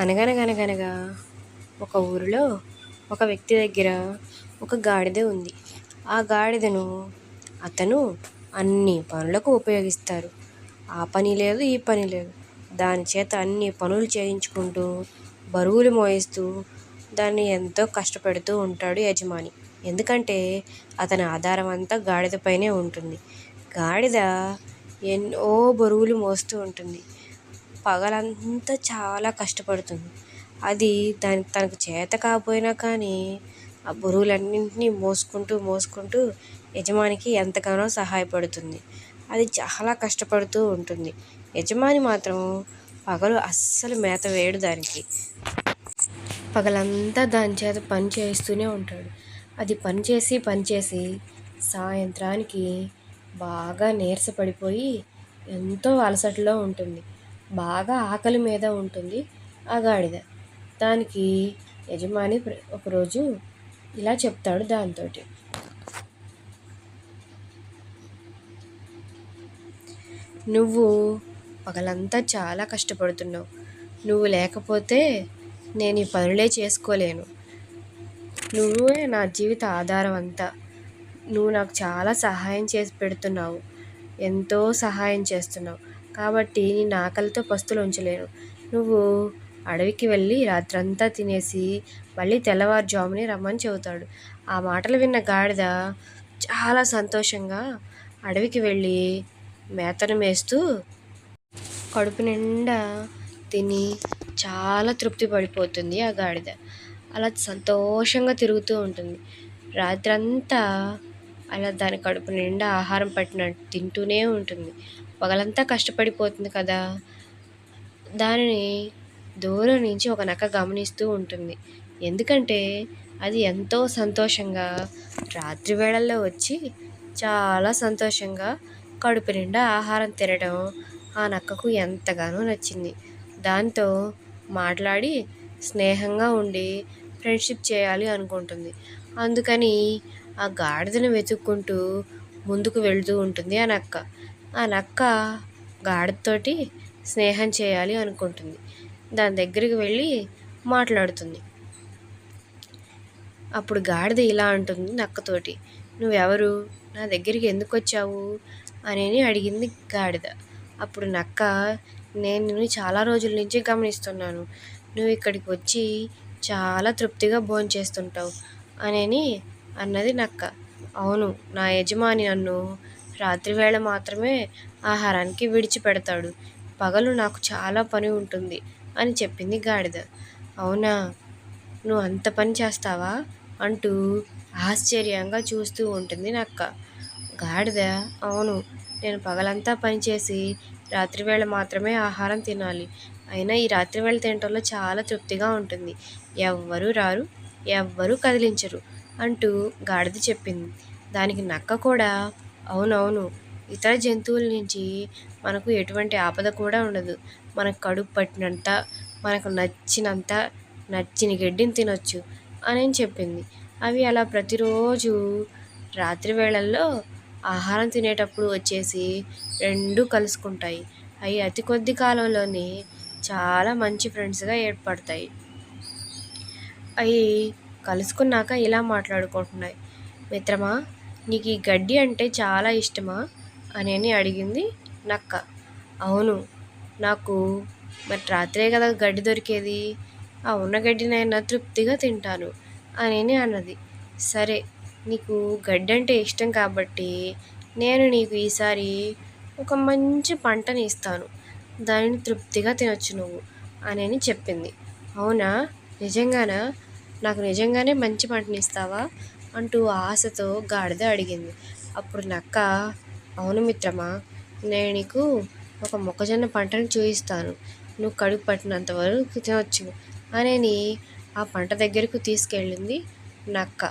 అనగనగనగనగా ఒక ఊరిలో ఒక వ్యక్తి దగ్గర ఒక గాడిద ఉంది. ఆ గాడిదను అతను అన్ని పనులకు ఉపయోగిస్తారు. ఆ పని లేదు ఈ పని లేదు. దాని చేత అన్ని పనులు చేయించుకుంటూ బరువులు మోయిస్తూ దాన్ని ఎంతో కష్టపెడుతూ ఉంటాడు యజమాని. ఎందుకంటే అతని ఆధారం అంతా గాడిద పైనే ఉంటుంది. గాడిద ఎన్నో బరువులు మోస్తూ ఉంటుంది. పగలంతా చాలా కష్టపడుతుంది. అది దాని తనకు చేత కాకపోయినా కానీ ఆ బరువులన్నింటినీ మోసుకుంటూ మోసుకుంటూ యజమానికి ఎంతగానో సహాయపడుతుంది. అది చాలా కష్టపడుతూ ఉంటుంది. యజమాని మాత్రం పగలు అస్సలు మేత వేయడు దానికి. పగలంతా దాని చేత పని చేస్తూనే ఉంటాడు. అది పని చేసి పని చేసి సాయంత్రానికి బాగా నీరసపడిపోయి ఎంతో అలసటలో ఉంటుంది. బాగా ఆకలి మీద ఉంటుంది ఆ గాడిద. దానికి యజమాని ఒకరోజు ఇలా చెప్తాడు దాంతో నువ్వు పగలంతా చాలా కష్టపడుతున్నావు. నువ్వు లేకపోతే నేను ఈ పనులే చేసుకోలేను. నువ్వే నా జీవిత ఆధారం అంతా. నువ్వు నాకు చాలా సహాయం చేసి పెడుతున్నావు. ఎంతో సహాయం చేస్తున్నావు. కాబట్టి నేను ఆకలితో పస్తులు ఉంచలేను. నువ్వు అడవికి వెళ్ళి రాత్రంతా తినేసి మళ్ళీ తెల్లవారుజామునే రమ్మని చెబుతాడు. ఆ మాటలు విన్న గాడిద చాలా సంతోషంగా అడవికి వెళ్ళి మేతను మేస్తూ కడుపు నిండా తిని చాలా తృప్తి పడిపోతుంది ఆ గాడిద. అలా సంతోషంగా తిరుగుతూ ఉంటుంది. రాత్రంతా అలా దాని కడుపు నిండా ఆహారం పట్టినట్టు తింటూనే ఉంటుంది. పగలంతా కష్టపడిపోతుంది కదా. దానిని దూరం నుంచి ఒక నక్క గమనిస్తూ ఉంటుంది. ఎందుకంటే అది ఎంతో సంతోషంగా రాత్రి వేళల్లో వచ్చి చాలా సంతోషంగా కడుపు నిండా ఆహారం తినడం ఆ నక్కకు ఎంతగానో నచ్చింది. దాంతో మాట్లాడి స్నేహంగా ఉండి ఫ్రెండ్షిప్ చేయాలి అనుకుంటుంది. అందుకని ఆ గాడిదను వెతుక్కుంటూ ముందుకు వెళ్తూ ఉంటుంది ఆ నక్క. ఆ నక్క గాడిదతోటి స్నేహం చేయాలి అనుకుంటుంది. దాని దగ్గరికి వెళ్ళి మాట్లాడుతుంది. అప్పుడు గాడిద ఇలా అంటుంది నక్కతోటి. నువ్వెవరు? నా దగ్గరికి ఎందుకు వచ్చావు? అని అడిగింది గాడిద. అప్పుడు నక్క నేను నిన్ను చాలా రోజుల నుంచి గమనిస్తున్నాను. నువ్వు ఇక్కడికి వచ్చి చాలా తృప్తిగా భోంచేస్తుంటావు అని అన్నది నక్క. అవును నా యజమాని నన్ను రాత్రివేళ మాత్రమే ఆహారానికి విడిచిపెడతాడు. పగలు నాకు చాలా పని ఉంటుంది అని చెప్పింది గాడిద. అవునా? నువ్వు అంత పని చేస్తావా? అంటూ ఆశ్చర్యంగా చూస్తూ ఉంటుంది నక్క. గాడిద అవును నేను పగలంతా పనిచేసి రాత్రివేళ మాత్రమే ఆహారం తినాలి. అయినా ఈ రాత్రివేళ తినటంలో చాలా తృప్తిగా ఉంటుంది. ఎవ్వరూ రారు ఎవ్వరూ కదిలించరు అంటూ గాడిద చెప్పింది. దానికి నక్క కూడా అవునవును. ఇతర జంతువుల నుంచి మనకు ఎటువంటి ఆపద కూడా ఉండదు. మనకు కడుపు పట్టినంత మనకు నచ్చినంత నచ్చిన గడ్డిని తినొచ్చు అని చెప్పింది. అవి అలా ప్రతిరోజు రాత్రి వేళల్లో ఆహారం తినేటప్పుడు వచ్చేసి రెండు కలుసుకుంటాయి. అవి అతి కొద్ది కాలంలోనే చాలా మంచి ఫ్రెండ్స్గా ఏర్పడతాయి. అవి కలుసుకున్నాక ఇలా మాట్లాడుకుంటున్నాయి. మిత్రమా నీకు ఈ గడ్డి అంటే చాలా ఇష్టమా? అని అడిగింది నక్క. అవును నాకు మరి రాత్రే కదా గడ్డి దొరికేది. ఆ ఉన్న గడ్డినైనా తృప్తిగా తింటాను అని అన్నది. సరే నీకు గడ్డి అంటే ఇష్టం కాబట్టి నేను నీకు ఈసారి ఒక మంచి పంటని ఇస్తాను. దానిని తృప్తిగా తినొచ్చు నువ్వు అని చెప్పింది. అవునా? నిజంగానా? నాకు నిజంగానే మంచి పంటని ఇస్తావా? అంటూ ఆశతో గాడిద అడిగింది. అప్పుడు నక్క అవును మిత్రమా నేను నీకు ఒక మొక్కజొన్న పంటను చూపిస్తాను నువ్వు కడుపు పట్టినంత వరకు తినవచ్చు అని ఆ పంట దగ్గరకు తీసుకెళ్ళింది నక్క.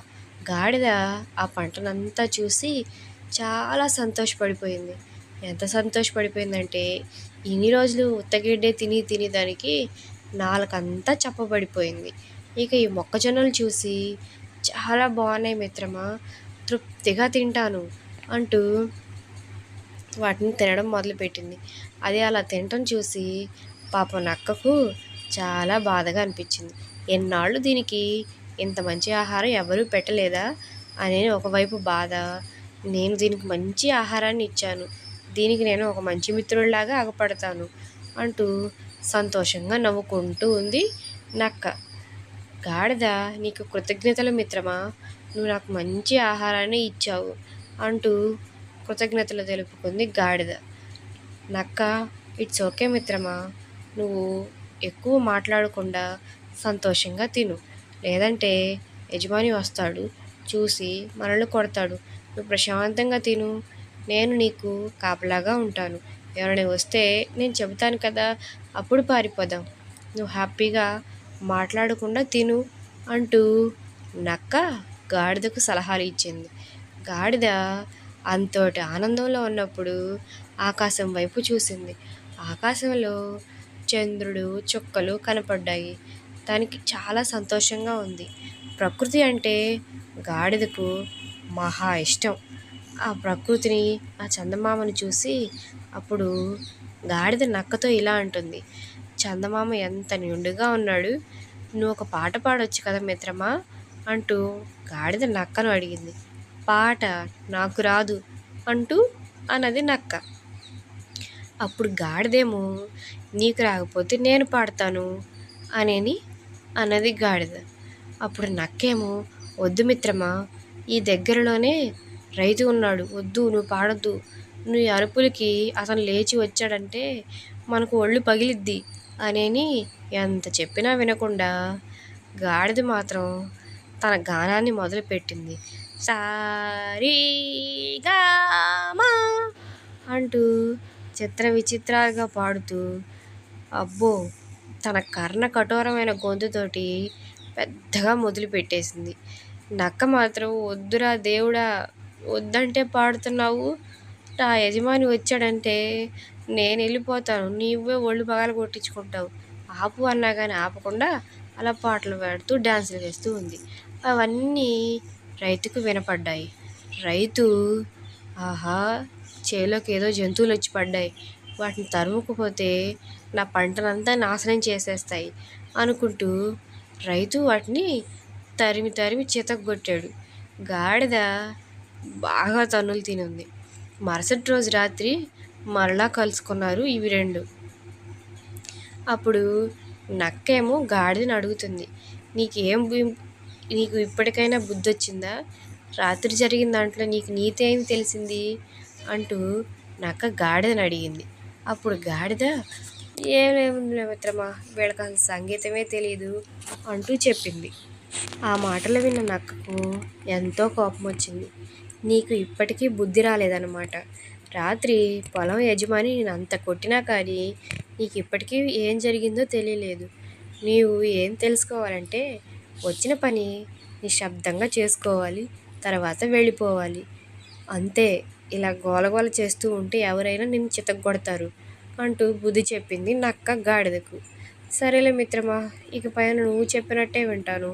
గాడిద ఆ పంటనంతా చూసి చాలా సంతోషపడిపోయింది. ఎంత సంతోషపడిపోయిందంటే ఇన్ని రోజులు ఉత్తగిడ్డే తిని తిని దానికి నాలుకంతా చప్పబడిపోయింది. ఇక ఈ మొక్కజొన్నలు చూసి చాలా బాగున్నాయి మిత్రమా. తృప్తిగా తింటాను అంటూ వాటిని తినడం మొదలుపెట్టింది. అది అలా తినటం చూసి పాప నక్కకు చాలా బాధగా అనిపించింది. ఎన్నాళ్ళు దీనికి ఇంత మంచి ఆహారం ఎవరూ పెట్టలేదా అనే ఒకవైపు బాధ. నేను దీనికి మంచి ఆహారాన్ని ఇచ్చాను. దీనికి నేను ఒక మంచి మిత్రుడిలాగా ఆగపడతాను అంటూ సంతోషంగా నవ్వుకుంటూ ఉంది నక్క. గాడిద నీకు కృతజ్ఞతలు మిత్రమా? నువ్వు నాకు మంచి ఆహారాన్ని ఇచ్చావు అంటూ కృతజ్ఞతలు తెలుపుకుంది గాడిద. నక్క ఇట్స్ ఓకే మిత్రమా? నువ్వు ఎక్కువ మాట్లాడకుండా సంతోషంగా తిను. లేదంటే యజమాని వస్తాడు చూసి మనల్ని కొడతాడు. నువ్వు ప్రశాంతంగా తిను. నేను నీకు కాపలాగా ఉంటాను. ఎవరైనా వస్తే నేను చెబుతాను కదా అప్పుడు పారిపోదాం. నువ్వు హ్యాపీగా మాట్లాడకుండా తిను అంటూ నక్క గాడిదకు సలహాలు ఇచ్చింది. గాడిద అంతటి ఆనందంలో ఉన్నప్పుడు ఆకాశం వైపు చూసింది. ఆకాశంలో చంద్రుడు చుక్కలు కనపడ్డాయి. దానికి చాలా సంతోషంగా ఉంది. ప్రకృతి అంటే గాడిదకు మహా ఇష్టం. ఆ ప్రకృతిని ఆ చందమామను చూసి అప్పుడు గాడిద నక్కతో ఇలా అంటుంది. చందమామ ఎంత నిండుగా ఉన్నాడు. నువ్వు ఒక పాట పాడొచ్చు కదా మిత్రమా? అంటూ గాడిద నక్కను అడిగింది. పాట నాకు రాదు అంటూ అన్నది నక్క. అప్పుడు గాడిదేమో నీకు రాకపోతే నేను పాడతాను అనేని అన్నది గాడిద. అప్పుడు నక్కేమో వద్దు మిత్రమా ఈ దగ్గరలోనే రైతు ఉన్నాడు వద్దు నువ్వు పాడొద్దు. నువ్వు అరుపులకి అతను లేచి వచ్చాడంటే మనకు ఒళ్ళు పగిలిద్ది అనేని ఎంత చెప్పినా వినకుండా గాడిద మాత్రం తన గానాన్ని మొదలుపెట్టింది. సారీగామా అంటూ చిత్ర విచిత్రాలుగా పాడుతూ అబ్బో తన కర్ణ కఠోరమైన గొంతుతోటి పెద్దగా మొదలుపెట్టేసింది. నక్క మాత్రం వద్దురా దేవుడా వద్దంటే పాడుతున్నావు. నా యజమాని వచ్చాడంటే నేను వెళ్ళిపోతాను నీవే ఒళ్ళు పగల కొట్టించుకుంటావు. ఆపు అన్నా కానీ ఆపకుండా అలా పాటలు పాడుతూ డ్యాన్సులు వేస్తూ ఉంది. అవన్నీ రైతుకు వినపడ్డాయి. రైతు ఆహా చేలోకి ఏదో జంతువులు వచ్చి పడ్డాయి. వాటిని తరుముకుపోతే నా పంటనంతా నాశనం చేసేస్తాయి అనుకుంటూ రైతు వాటిని తరిమి తరిమి చితగొట్టాడు గాడిద బాగా తన్నులు తినుంది. మరుసటి రోజు రాత్రి మరలా కలుసుకున్నారు ఇవి రెండు. అప్పుడు నక్కేమో గాడిదని అడుగుతుంది. నీకేం నీకు ఇప్పటికైనా బుద్ధి వచ్చిందా రాత్రి జరిగిన దాంట్లో నీకు నీతి ఏం తెలిసింది? అంటూ నక్క గాడిదని అడిగింది. అప్పుడు గాడిద ఏమేమి మిత్రమా వీళ్ళకి అసలు సంగీతమే తెలియదు అంటూ చెప్పింది. ఆ మాటలు విన్న నక్కకు ఎంతో కోపం వచ్చింది నీకు ఇప్పటికీ బుద్ధి రాలేదన్నమాట. రాత్రి పొలం యజమాని నేను అంత కొట్టినా కానీ నీకు ఇప్పటికీ ఏం జరిగిందో తెలియలేదు. నీవు ఏం తెలుసుకోవాలంటే వచ్చిన పని నిశ్శబ్దంగా చేసుకోవాలి తర్వాత వెళ్ళిపోవాలి. అంతే ఇలా గోలగోల చేస్తూ ఉంటే ఎవరైనా నిన్ను చితగ్గొడతారు అంటూ బుద్ధి చెప్పింది నక్క గాడిదకు. సరేలే మిత్రమా ఇక పైన నువ్వు చెప్పినట్టే వింటాను.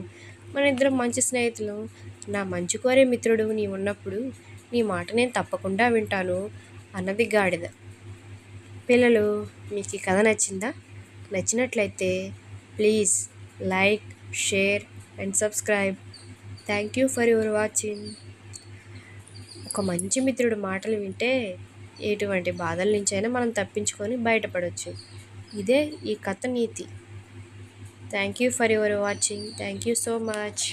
మన ఇద్దరం మంచి స్నేహితులు. నా మంచి కోరే మిత్రుడు నీ ఉన్నప్పుడు నీ మాట నేను తప్పకుండా వింటాను. అన్నది గాడిద పిల్లలు మీకు ఈ కథ నచ్చిందా? నచ్చినట్లయితే please like share and subscribe. Thank you for your watching. ఒక మంచి మిత్రుడు మాటలు వింటే ఎటువంటి బాధల నుంచైనా మనం తప్పించుకొని బయటపడవచ్చు ఇదే ఈ కథ నీతి. Thank you for your watching. Thank you so much.